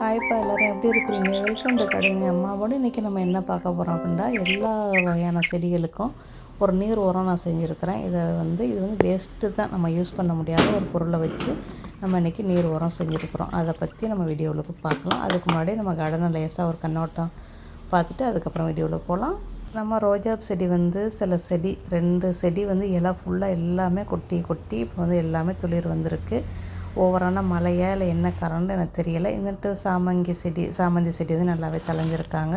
ஹாய்ப்பா எல்லோரும் எப்படி இருக்கிறீங்க? வெல்கம் டு கடைங்க அம்மாவோட இன்றைக்கி நம்ம என்ன பார்க்க போகிறோம் அப்படின்னா எல்லா வகையான செடிகளுக்கும் ஒரு நீர் உரம் நான் செஞ்சுருக்கிறேன். இதை வந்து இது வந்து வேஸ்ட்டு தான். நம்ம யூஸ் பண்ண முடியாத ஒரு பொருளை வச்சு நம்ம இன்றைக்கி நீர் உரம் செஞ்சுருக்குறோம். அதை பற்றி நம்ம வீடியோவுக்கு பார்க்கலாம். அதுக்கு முன்னாடி நம்ம கடனை லேசாக ஒரு கண்ணோட்டம் பார்த்துட்டு அதுக்கப்புறம் வீடியோவில் போகலாம். நம்ம ரோஜா செடி வந்து சில செடி ரெண்டு செடி வந்து இலை ஃபுல்லாக எல்லாமே கொட்டி கொட்டி இப்போ வந்து எல்லாமே துளிர் வந்திருக்கு. ஓவரான மழையா இல்லை என்ன காரணம்னு எனக்கு தெரியலை. இருந்துட்டு சாமங்கி செடி சாமந்தி செடி வந்து நல்லாவே தலைஞ்சிருக்காங்க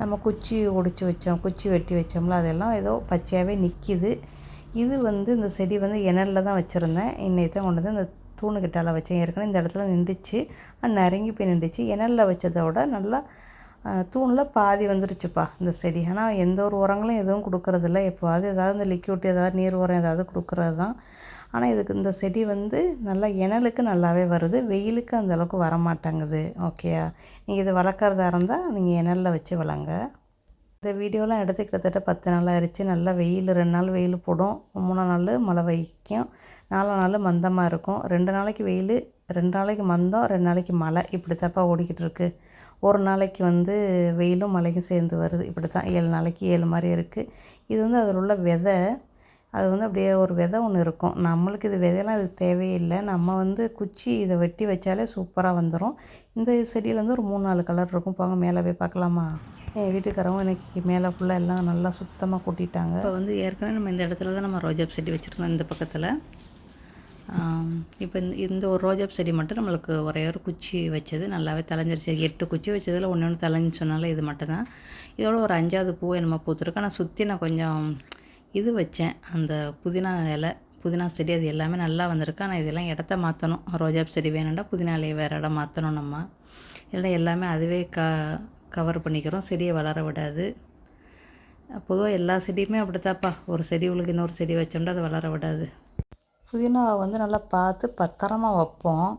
நம்ம குச்சி ஒடிச்சு வச்சோம் குச்சி வெட்டி வச்சோம்ல அதெல்லாம் ஏதோ பச்சையாகவே நிற்கிது இது வந்து இந்த செடி வந்து இணலில் தான் வச்சுருந்தேன். இன்னைக்கு தான் கொண்டு வந்து இந்த தூணுக்கிட்டால வச்சேன். ஏற்கனவே இந்த இடத்துல நின்றுச்சு. நெருங்கி போய் நின்றுச்சு. இணலில் வச்சதோட விட நல்லா தூணில் பாதி வந்துருச்சுப்பா இந்த செடி. ஆனால் எந்த ஒரு உரங்களும் எதுவும் கொடுக்கறதில்ல. எப்போவாது ஏதாவது இந்த லிக்யூட் ஏதாவது நீர் உரம் ஏதாவது கொடுக்குறது தான் ஆனால் இதுக்கு இந்த செடி வந்து நல்லா இணலுக்கு நல்லாவே வருது. வெயிலுக்கு அந்த அளவுக்கு வர மாட்டேங்குது ஓகேயா நீங்கள் இது வளர்க்குறதா இருந்தால் நீங்கள் இணலில் வச்சு வளங்க. இந்த வீடியோலாம் எடுத்து கிட்டத்தட்ட பத்து நாள் ஆயிடுச்சு நல்லா வெயில் ரெண்டு நாள் வெயில் போடும். மூணு நாள் மழை வைக்கும் நாலு நாள் மந்தமாக இருக்கும். ரெண்டு நாளைக்கு வெயில் ரெண்டு நாளைக்கு மந்தம் ரெண்டு நாளைக்கு மழை. இப்படி தப்பாக ஓடிக்கிட்டு இருக்குது ஒரு நாளைக்கு வந்து வெயிலும் மழையும் சேர்ந்து வருது. இப்படி தான் ஏழு நாளைக்கு ஏழு மாதிரி இருக்குது இது வந்து அதில் உள்ள விதை. அது வந்து அப்படியே ஒரு விதை ஒன்று இருக்கும். நம்மளுக்கு இது விதையெல்லாம் இது தேவையில்லை. நம்ம வந்து குச்சி இதை வெட்டி வச்சாலே சூப்பராக வந்துடும் இந்த செடியில் வந்து ஒரு மூணு நாலு கலர் இருக்கும். போங்க மேலே போய் பார்க்கலாமா? என் வீட்டுக்காரவங்க இன்றைக்கி மேலே ஃபுல்லாக எல்லாம் நல்லா சுத்தமாக கூட்டிட்டாங்க. இப்போ வந்து ஏற்கனவே நம்ம இந்த இடத்துல தான் நம்ம ரோஜா செடி வச்சுருக்கோம் இந்த பக்கத்தில். இப்போ இந்த இந்த ஒரு ரோஜா செடி மட்டும் நம்மளுக்கு ஒரே ஒரு குச்சி வச்சது நல்லாவே தலைஞ்சிருச்சு எட்டு குச்சி வச்சதில் ஒன்று ஒன்று தலைஞ்சு சொன்னால இது மட்டும் தான் இதோட ஒரு அஞ்சாவது பூ என்னமோ பூத்துருக்கு. ஆனால் சுற்றி நான் கொஞ்சம் இது வச்சேன். அந்த புதினா இலை புதினா செடி அது எல்லாமே நல்லா வந்திருக்கு. ஆனால் இதெல்லாம் இடத்த மாற்றணும் ரோஜா செடி வேணும்னா புதினா இலையை வேறு இடம் மாற்றணும் நம்ம. இல்லைன்னா எல்லாமே அதுவே க கவர் பண்ணிக்கிறோம். செடியை வளர விடாது. பொதுவாக எல்லா செடியுமே அப்படித்தாப்பா ஒரு செடி உங்களுக்கு இன்னொரு செடி வச்சோம்னா அது வளர விடாது. புதினாவை வந்து நல்லா பார்த்து பத்திரமா வைப்போம்.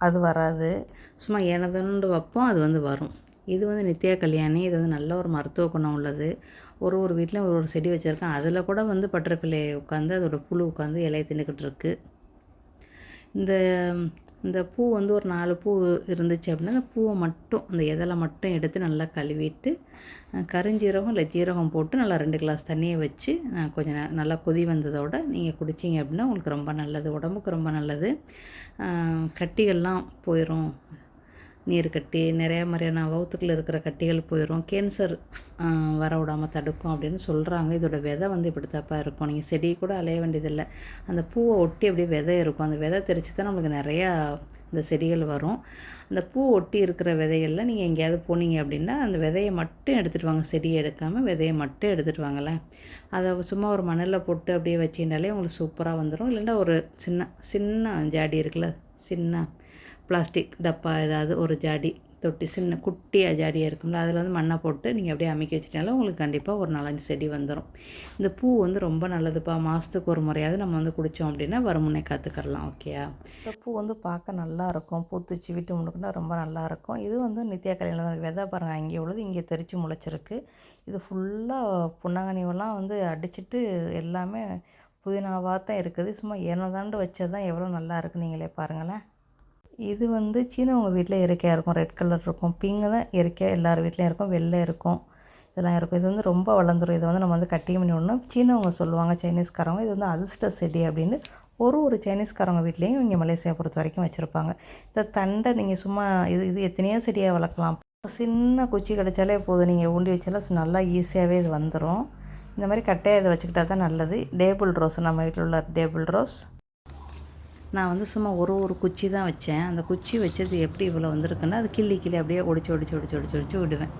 அது வராது. சும்மா எனதுன்னு வைப்போம் அது வந்து வரும். இது வந்து நித்யா கல்யாணி இது வந்து நல்ல ஒரு மருத்துவ குணம் உள்ளது. ஒரு ஒரு வீட்லேயும் ஒரு ஒரு செடி வச்சுருக்கேன். அதில் கூட வந்து பட்டர்பிள்ளை உட்காந்து அதோடய புழு உட்காந்து இலையை தின்னுக்கிட்டு இருக்குது இந்த இந்த பூ வந்து ஒரு நாலு பூ இருந்துச்சு அப்படின்னா அந்த பூவை மட்டும் அந்த இதழை மட்டும் எடுத்து நல்லா கழுவிட்டு கருஞ்சீரகம் இல்லை ஜீரகம் போட்டு நல்லா ரெண்டு கிளாஸ் தண்ணியை வச்சு கொஞ்சம் நல்லா கொதி வந்ததோட நீங்கள் குடிச்சிங்க அப்படின்னா உங்களுக்கு ரொம்ப நல்லது உடம்புக்கு ரொம்ப நல்லது. கட்டிகள்லாம் போயிடும் நீர் கட்டி நிறையா மாதிரியான வவுத்துக்குள்ள இருக்கிற கட்டிகள் போயிடும் கேன்சர் வர விடாமல் தடுக்கும் அப்படின்னு சொல்கிறாங்க இதோட விதை வந்து இப்படி தப்பாக இருக்கும். நீங்கள் செடி கூட அலைய வேண்டியதில்லை. அந்த பூவை ஒட்டி அப்படியே விதை இருக்கும். அந்த விதை தெரிச்சு தான் நம்மளுக்கு நிறையா இந்த செடிகள் வரும். அந்த பூ ஒட்டி இருக்கிற விதைகளில் நீங்கள் எங்கேயாவது போனீங்க அப்படின்னா அந்த விதையை மட்டும் எடுத்துகிட்டு வாங்க. செடியை எடுக்காமல் விதையை மட்டும் எடுத்துகிட்டு வாங்களேன் அதை சும்மா ஒரு மணலில் போட்டு அப்படியே வச்சிங்கனாலே உங்களுக்கு சூப்பராக வந்துடும் இல்லைன்னா ஒரு சின்ன சின்ன ஜாடி இருக்குல்ல சின்ன பிளாஸ்டிக் டப்பா ஏதாவது ஒரு ஜாடி தொட்டி சின்ன குட்டியாக ஜாடியாக இருக்கும்ல அதில் வந்து மண்ணை போட்டு நீங்கள் அப்படியே அமைக்க வச்சிட்டாலும் உங்களுக்கு கண்டிப்பாக ஒரு நாலஞ்சு செடி வந்துடும் இந்த பூ வந்து ரொம்ப நல்லதுப்பா. மாதத்துக்கு ஒரு முறையாவது நம்ம வந்து குடித்தோம் அப்படின்னா வருமுனை காத்துக்கரலாம் ஓகேயா இந்த பூ வந்து பார்க்க நல்லாயிருக்கும் பூத்துச்சு விட்டு முழுக்குன்னா ரொம்ப நல்லாயிருக்கும் இது வந்து நித்யா கல்யாணம் தான் விதை பாருங்கள் அங்கே உள்ளது இங்கே தெரிச்சு முளைச்சிருக்கு. இது ஃபுல்லாக புன்னகனிவெல்லாம் வந்து அடிச்சுட்டு எல்லாமே புதினாவாக தான் இருக்குது. சும்மா ஏனோதாண்டு வச்சது தான் எவ்வளோ நல்லா இருக்குது நீங்களே பாருங்களேன். இது வந்து சீனவங்க வீட்டில் இயற்கையாக இருக்கும். ரெட் கலர் இருக்கும். பிங்க் தான் இயற்கையாக எல்லார் வீட்லேயும் இருக்கும். வெள்ளை இருக்கும். இதெல்லாம் இருக்கும். இது வந்து ரொம்ப வளர்ந்துடும் இதை வந்து நம்ம வந்து கட்டிங் பண்ணி விடணும். சீனவங்க சொல்லுவாங்க சைனீஸ்காரவங்க இது வந்து அதிர்ஷ்ட செடி அப்படின்னு ஒரு ஒரு சைனீஸ்காரவங்க வீட்லேயும் இங்கே மலேசியா பொறுத்த வரைக்கும் வச்சுருப்பாங்க. இந்த தண்டை நீங்கள் சும்மா இது இது எத்தனையோ செடியாக வளர்க்கலாம். சின்ன குச்சி கிடச்சாலே போதும். நீங்கள் ஊண்டி வச்சாலும் நல்லா ஈஸியாகவே இது வந்துடும் இந்த மாதிரி கட்டையாக இதை வச்சுக்கிட்டா தான் நல்லது. டேபிள் ரோஸ் நம்ம வீட்டில் உள்ள டேபிள் ரோஸ் நான் வந்து சும்மா ஒரு ஒரு குச்சி தான் வச்சேன். அந்த குச்சி வச்சது எப்படி இவ்வளோ வந்திருக்குன்னா அது கிள்ளி கிள்ளி அப்படியே ஒடிச்சு ஒடிச்சு ஒடிச்சு ஒடிச்சு ஒடிச்சு விடுவேன்.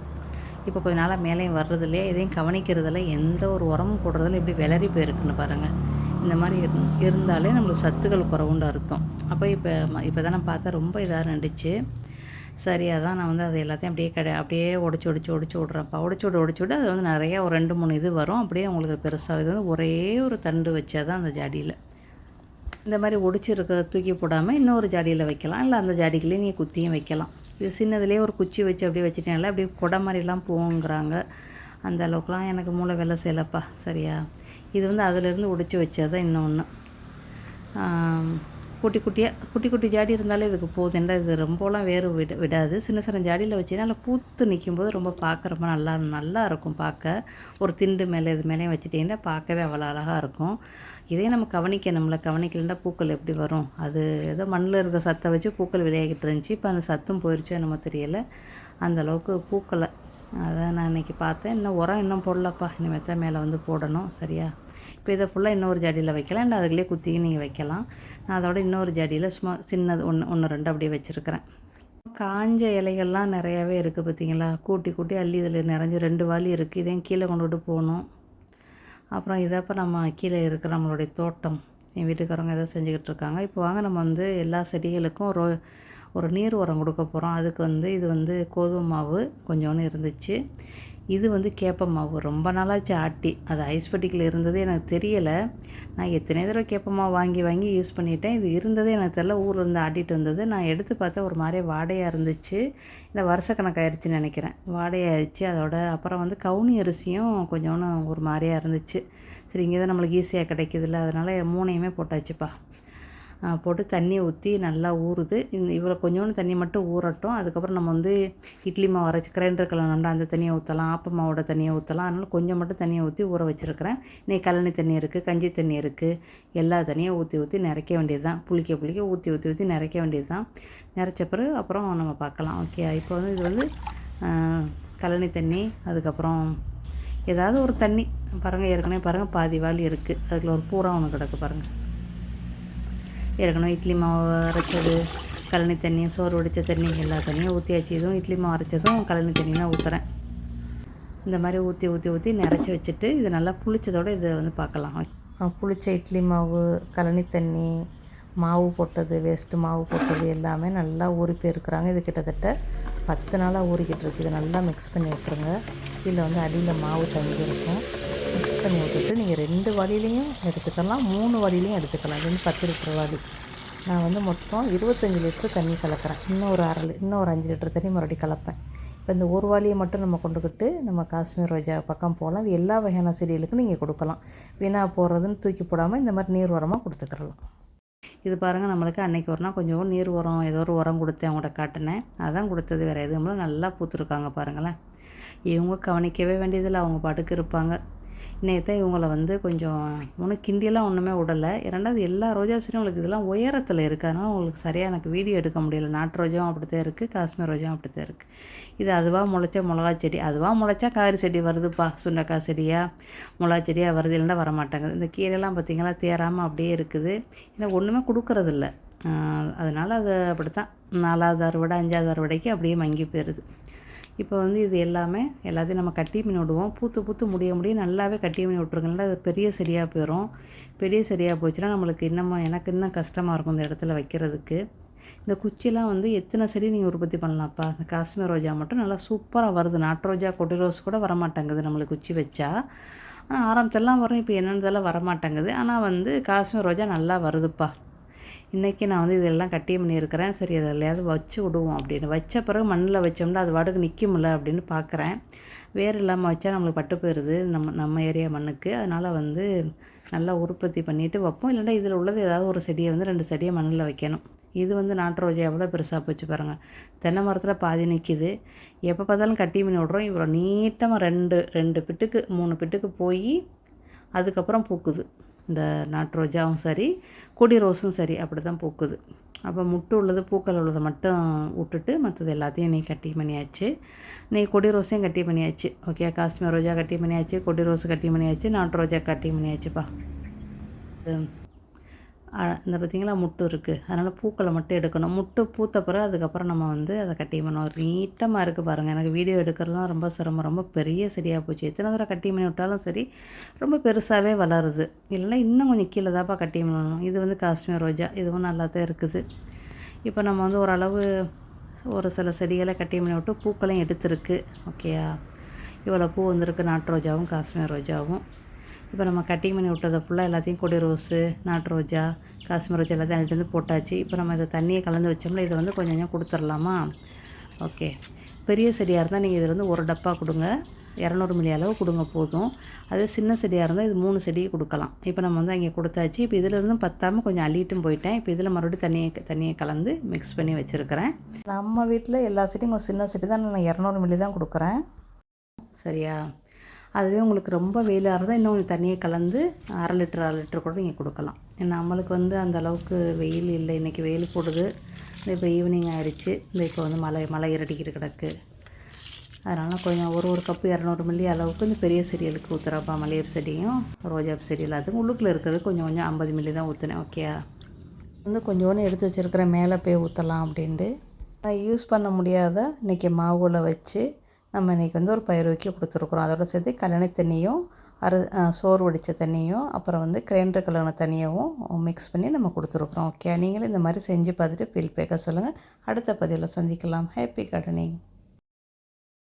இப்போ கொஞ்ச நாளாக மேலேயும் வர்றதில்லையே எதையும் கவனிக்கிறதில்ல. எந்த ஒரு உரமும் போடுறதில்ல. எப்படி விளறி போயிருக்குன்னு பாருங்கள் இந்த மாதிரி இரு இருந்தாலே நம்மளுக்கு சத்துக்கள் குறவுண்டு அர்த்தம். அப்போ இப்போ இப்போ தான் நான் பார்த்தா ரொம்ப இதாக இருந்துச்சு சரியாக தான் நான் வந்து அது எல்லாத்தையும் அப்படியே கடை அப்படியே உடச்சி உடச்சி உடச்சி விட்றேன்ப்பா. உடச்சி விட உடச்சி விட அது வந்து நிறையா ஒரு ரெண்டு மூணு இது வரும். அப்படியே உங்களுக்கு பெருசாக இது வந்து ஒரே ஒரு தண்டு வச்சா தான் அந்த ஜாடியில் இந்த மாதிரி ஒடிச்சிருக்கிறத தூக்கி போடாமல் இன்னொரு ஜாடியில் வைக்கலாம். இல்லை அந்த ஜாடிக்குள்ளேயே நீங்கள் குத்தியும் வைக்கலாம். இது சின்னதுலேயே ஒரு குச்சி வச்சு அப்படியே வச்சுட்டேன்ல அப்படியே குடை மாதிரிலாம் போங்கிறாங்க அந்த அளவுக்குலாம் எனக்கு மூளை வேலை செய்யலப்பா சரியா? இது வந்து அதிலேருந்து ஒடிச்சு வச்சது தான் இன்னொன்று குட்டி குட்டியாக குட்டி குட்டி ஜாடி இருந்தாலே இதுக்கு போதுண்டா இது ரொம்பலாம் வேறு விட விடாது. சின்ன சின்ன ஜாடியில் வச்சுன்னா நல்லா பூத்து நிற்கும்போது ரொம்ப பார்க்க ரொம்ப நல்லா நல்லா இருக்கும் பார்க்க. ஒரு திண்டு மேலே இது மேலேயும் வச்சுட்டிங்கன்னா பார்க்கவே அவ்வளோ அழகாக இருக்கும். இதே நம்ம கவனிக்கணும்ல. கவனிக்கலன்னா பூக்கள் எப்படி வரும்? அது ஏதோ மண்ணில் இருக்க சத்தை வச்சு பூக்கள் விளையாகிட்டு இருந்துச்சு. இப்போ அந்த சத்தும் போயிடுச்சோ என்னமோ தெரியலை. அந்தளவுக்கு பூக்களை அதான் நான் இன்றைக்கி பார்த்தேன். இன்னும் உரம் இன்னும் போடலப்பா. இனிமேல் தான் மேலே வந்து போடணும். சரியா? இப்போ இதை ஃபுல்லாக இன்னொரு ஜாடியில் வைக்கலாம். இல்லை அதுலேயே குத்தி நீங்கள் வைக்கலாம். நான் அதோட இன்னொரு ஜாடியில் சும்மா சின்னது ஒன்று ஒன்று ரெண்டு அப்படியே வச்சுருக்கிறேன். காஞ்ச இலைகள்லாம் நிறையாவே இருக்குது பார்த்தீங்களா? கூட்டி கூட்டி அள்ளி இதில் நிறைஞ்சு ரெண்டு வாளி இருக்குது இதையும் கீழே கொண்டுட்டு போகணும். அப்புறம் இதப்போ நம்ம கீழே இருக்கிற நம்மளுடைய தோட்டம். என் வீட்டுக்காரங்க எதாவது செஞ்சுக்கிட்டு இருக்காங்க. இப்போ வாங்க நம்ம வந்து எல்லா செடிகளுக்கும் ஒரு ஒரு நீர் உரம் கொடுக்க போகிறோம் அதுக்கு வந்து இது வந்து கோதுமை மாவு கொஞ்சோன்னு இருந்துச்சு. இது வந்து கேப்ப மாவு. ரொம்ப நாளாச்சு ஆட்டி. அது ஐஸ் பெட்டிக்கில் இருந்தது எனக்கு தெரியலை. நான் எத்தனை தடவை கேப்ப மாவு வாங்கி வாங்கி யூஸ் பண்ணிட்டேன். இது இருந்ததே எனக்கு தெரில ஊரில் இருந்து ஆட்டிகிட்டு வந்தது. நான் எடுத்து பார்த்தா ஒரு மாதிரி வாடையாக இருந்துச்சு. இல்லை வருஷக்கணக்காயிருச்சுன்னு நினைக்கிறேன். வாடையாயிருச்சு. அதோட அப்புறம் வந்து கவுனி அரிசியும் கொஞ்சோன்னு ஒரு மாதிரியாக இருந்துச்சு. சரி இங்கே தான் நம்மளுக்கு ஈஸியாக கிடைக்கிதுல்ல. அதனால் மூணையுமே போட்டாச்சுப்பா. போட்டு தண்ணியை ஊற்றி நல்லா ஊறுது. இந்த இவ்வளோ கொஞ்சோண்டு தண்ணி மட்டும் ஊறட்டும். அதுக்கப்புறம் நம்ம வந்து இட்லி மாவு அரைச்சி கிரைண்டர் கலனோம்னா அந்த தண்ணியை ஊற்றலாம் ஆப்ப மாவோட தண்ணியை ஊற்றலாம் அதனால் கொஞ்சம் மட்டும் தண்ணியை ஊற்றி ஊற வச்சுருக்கிறேன். இன்றைக்கி கழனி தண்ணி இருக்குது கஞ்சி தண்ணி இருக்குது எல்லா தண்ணியும் ஊற்றி ஊற்றி நிறைக்க வேண்டியது தான் புளிக்க புளிக்க ஊற்றி ஊற்றி ஊற்றி நிறைக்க வேண்டியது தான் நிறைச்ச பிறகு அப்புறம் நம்ம பார்க்கலாம். ஓகே இப்போ வந்து இது வந்து கழனி தண்ணி. அதுக்கப்புறம் ஏதாவது ஒரு தண்ணி. பாருங்கள் ஏற்கனவே பாருங்கள் பாதி வாளி இருக்குது அதில் ஒரு பூரா ஒன்று கிடக்கு பாருங்கள் ஏற்கனவே இட்லி மாவு அரைச்சது கழனி தண்ணி சோறு வடித்த தண்ணி எல்லா தண்ணியும் ஊற்றியாச்சு இதுவும் இட்லி மாவு அரைச்சதும் கழனி தண்ணி தான் ஊற்றுறேன் இந்த மாதிரி ஊற்றி ஊற்றி ஊற்றி நிறச்சி வச்சுட்டு இது நல்லா புளிச்சதோடு இதை வந்து பார்க்கலாம். புளிச்ச இட்லி மாவு கழனி தண்ணி மாவு போட்டது வேஸ்ட்டு மாவு போட்டது எல்லாமே நல்லா ஊறி போயிருக்கிறாங்க. இது கிட்டத்தட்ட பத்து நாளாக ஊறிக்கிட்டு இருக்குது இதை நல்லா மிக்ஸ் பண்ணி விட்டுருங்க. கீழே வந்து அடியில் மாவு தங்கி இருக்கும் டக்குன்னு விட்டுட்டு நீங்கள் ரெண்டு வழியிலையும் எடுத்துக்கலாம் மூணு வழியிலையும் எடுத்துக்கலாம். ரெண்டு பத்து லிட்டர் வலி நான் வந்து மொத்தம் இருபத்தஞ்சி லிட்டர் தண்ணி கலக்கிறேன். இன்னும் ஒரு அரை இன்னும் ஒரு அஞ்சு லிட்டர் தண்ணி மறுபடியும் கலப்பேன். இப்போ இந்த ஒரு வாளியை மட்டும் நம்ம கொண்டுக்கிட்டு நம்ம காஷ்மீர் ரோஜா பக்கம் போகலாம். அது எல்லா வகையான செடிகளுக்கும் நீங்கள் கொடுக்கலாம். வீணாக போடுறதுன்னு தூக்கி போடாமல் இந்த மாதிரி நீர் உரமாக கொடுத்துக்கிறலாம் இது பாருங்கள் நம்மளுக்கு அன்றைக்கி ஒரு நாள் கொஞ்சம் நீர் உரம் ஏதோ ஒரு உரம் கொடுத்தேன் அவங்கள்ட்ட காட்டினேன். அதான் கொடுத்தது வேறு எதுவும் நல்லா பூத்துருக்காங்க பாருங்களேன். இவங்க கவனிக்கவே வேண்டியதில்லை. அவங்க பாட்டுக்கு இருப்பாங்க. தான் இவங்களை வந்து கொஞ்சம் ஒன்றும் கிண்டியெல்லாம் ஒன்றுமே விடலை இரண்டாவது எல்லா ரோஜா செடியும் உங்களுக்கு இதெல்லாம் உயரத்தில் இருக்குது அதனால் உங்களுக்கு சரியாக எனக்கு வீடியோ எடுக்க முடியல. நாட்டு ரோஜாவும் அப்படி தான் இருக்குது காஷ்மீர் ரோஜாவும் அப்படி தான் இருக்குது இது அதுவாக முளைச்சா மிளகா செடி. அதுவாக முளைச்சா காரி செடி வருதுப்பா. சுண்டக்காய் செடியாக மிளகா செடியாக வருது. இல்லைன்னா வரமாட்டாங்க. இந்த கீரைலாம் பார்த்திங்களா தேராமல் அப்படியே இருக்குது. ஏன்னா ஒன்றுமே கொடுக்குறதில்ல. அதனால் அது அப்படி தான் நாலாவது அறுவடை அஞ்சாவது அறுவடைக்கு அப்படியே மங்கி போயிடுது இப்போ வந்து இது எல்லாமே எல்லாத்தையும் நம்ம கட்டி பண்ணி விடுவோம். பூத்து பூத்து முடிய முடிய நல்லாவே கட்டி பண்ணி விட்ருங்களா அது பெரிய சரியாக போயிடும் பெரிய சரியாக போச்சுன்னா நம்மளுக்கு இன்னமும் எனக்கு இன்னும் கஷ்டமாக இருக்கும் இந்த இடத்துல வைக்கிறதுக்கு. இந்த குச்சிலாம் வந்து எத்தனை செடி நீங்கள் உற்பத்தி பண்ணலாம்ப்பா? இந்த காஷ்மீர் ரோஜா மட்டும் நல்லா சூப்பராக வருது. நாட்டு ரோஜா கொடி ரோஸ் கூட வரமாட்டேங்குது நம்மளுக்கு குச்சி வச்சா. ஆனால் ஆரம்பத்தெல்லாம் வரும் இப்போ என்னென்னதெல்லாம் வரமாட்டேங்குது. ஆனால் வந்து காஷ்மீர் ரோஜா நல்லா வருதுப்பா. இன்றைக்கி நான் வந்து இதெல்லாம் கட்டி பண்ணியிருக்கிறேன். சரி அதை வச்சு விடுவோம் அப்படின்னு. வச்ச பிறகு மண்ணில் வச்சோம்னா அது வாடகை நிற்கும்ல அப்படின்னு பார்க்குறேன். வேறு இல்லாமல் வச்சா நம்மளுக்கு பட்டு போயிடுது நம்ம நம்ம ஏரியா மண்ணுக்கு. அதனால் வந்து நல்லா உற்பத்தி பண்ணிவிட்டு வைப்போம். இல்லைன்னா இதில் உள்ளது ஏதாவது ஒரு செடியை வந்து ரெண்டு செடியை மண்ணில் வைக்கணும். இது வந்து நாட்டு ரோஜா எவ்வளோ பெருசாக போச்சு பாருங்கள் தென்னை மரத்தில் பாதி நிற்கிது எப்போ பார்த்தாலும் கட்டி பண்ணி விடுறோம். இவ்வளோ நீட்டமாக ரெண்டு ரெண்டு பிட்டுக்கு மூணு பிட்டுக்கு போய் அதுக்கப்புறம் பூக்குது. இந்த நாட்டு ரோஜாவும் சரி கொடி ரோஸும் சரி அப்படி தான் பூக்குது. அப்போ முட்டு உள்ளது பூக்கள் உள்ளதை மட்டும் விட்டுட்டு மற்றது எல்லாத்தையும் நீ கட்டி பண்ணியாச்சு. நீ கொடி ரோஸையும் கட்டி பண்ணியாச்சு. ஓகே காஷ்மீர் ரோஜா கட்டி பண்ணியாச்சு கொடி ரோஸ் கட்டி பண்ணியாச்சு நாட்டு ரோஜா கட்டி பண்ணியாச்சுப்பா. இந்த பார்த்திங்களா முட்டு இருக்குது அதனால் பூக்களை மட்டும் எடுக்கணும். முட்டு பூத்த பிறகு அதுக்கப்புறம் நம்ம வந்து அதை கட்டி பண்ணுவோம் நீட்டமாக இருக்குது பாருங்கள் எனக்கு வீடியோ எடுக்கிறதுலாம் ரொம்ப சிரமம். ரொம்ப பெரிய செடியாக போச்சு. எத்தனை தடவை கட்டி பண்ணி விட்டாலும் சரி ரொம்ப பெருசாகவே வளருது. இல்லைன்னா இன்னும் கொஞ்சம் கீழே தான்ப்பா கட்டி பண்ணணும் இது வந்து காஷ்மீர் ரோஜா. இதுவும் நல்லா தான் இருக்குது. இப்போ நம்ம வந்து ஓரளவு ஒரு சில செடிகளை கட்டி பண்ணி விட்டு பூக்களையும் எடுத்துருக்கு. ஓகேயா? இவ்வளோ பூ வந்திருக்கு. நாட்டு ரோஜாவும் காஷ்மீர் ரோஜாவும். இப்போ நம்ம கட்டிங் பண்ணி விட்டதை ஃபுல்லாக எல்லாத்தையும் கொடி ரோஸு நாட்டு ரோஜா காஷ்மீர் ரோஜா எல்லாத்தையும் வந்து போட்டாச்சு. இப்போ நம்ம இதை தண்ணியை கலந்து வச்சோம்னா இதை வந்து கொஞ்சம் கொஞ்சம் கொடுத்துர்லாமா ஓகே. பெரிய செடியாக இருந்தால் நீங்கள் இதில் வந்து ஒரு டப்பா கொடுங்க. இரநூறு மில்லி அளவு கொடுங்க போதும். அதே சின்ன செடியாக இருந்தால் இது மூணு செடி கொடுக்கலாம். இப்போ நம்ம வந்து அங்கே கொடுத்தாச்சு. இப்போ இதில் இருந்தும் பத்தாமல் கொஞ்சம் அள்ளிட்டும் போயிட்டேன். இப்போ இதில் மறுபடியும் தண்ணியை தண்ணியை கலந்து மிக்ஸ் பண்ணி வச்சுருக்கிறேன். நம்ம வீட்டில் எல்லா செடியும் கொஞ்சம் சின்ன செடி தான். நான் இரநூறு மில்லி தான் கொடுக்குறேன். சரியா? அதுவே உங்களுக்கு ரொம்ப வெயிலாக இருந்தால் இன்னும் கொஞ்சம் தண்ணியை கலந்து அரை லிட்டர் அரை லிட்டர் கூட நீங்கள் கொடுக்கலாம். ஏன்னா நம்மளுக்கு வந்து அந்த அளவுக்கு வெயில் இல்லை. இன்றைக்கி வெயில் போடுது. இந்த இப்போ ஈவினிங் ஆயிடுச்சு இந்த இப்போ வந்து மழை மழை இரடிக்கிட்டு கிடக்கு. அதனால் கொஞ்சம் ஒரு ஒரு கப்பு இரநூறு மில்லி அளவுக்கு இந்த பெரிய செடிகளுக்கு ஊற்றுறப்பா மல்லிகைப்பூ செடியும் ரோஜாப் செடியில் அதுவும் உள்ளுக்குள்ளே இருக்கிறது கொஞ்சம் கொஞ்சம் ஐம்பது மில்லி தான் ஊற்றுனேன் ஓகே வந்து கொஞ்சோன்னு எடுத்து வச்சுருக்கிற மேலே போய் ஊற்றலாம் அப்படின்ட்டு. நான் யூஸ் பண்ண முடியாத இன்றைக்கி மாவுல வச்சு நம்ம இன்றைக்கி வந்து ஒரு பயிர் வைக்க கொடுத்துருக்குறோம். அதோட சேர்த்து கல்லணை தண்ணியும் அரு சோறு வடித்த தண்ணியும் அப்புறம் வந்து கிரைண்டர் கலன தண்ணியவும் மிக்ஸ் பண்ணி நம்ம கொடுத்துருக்குறோம். ஓகே நீங்களும் இந்த மாதிரி செஞ்சு பார்த்துட்டு ஃபீல் பேக்க சொல்லுங்கள் அடுத்த பதிவில் சந்திக்கலாம். Happy gardening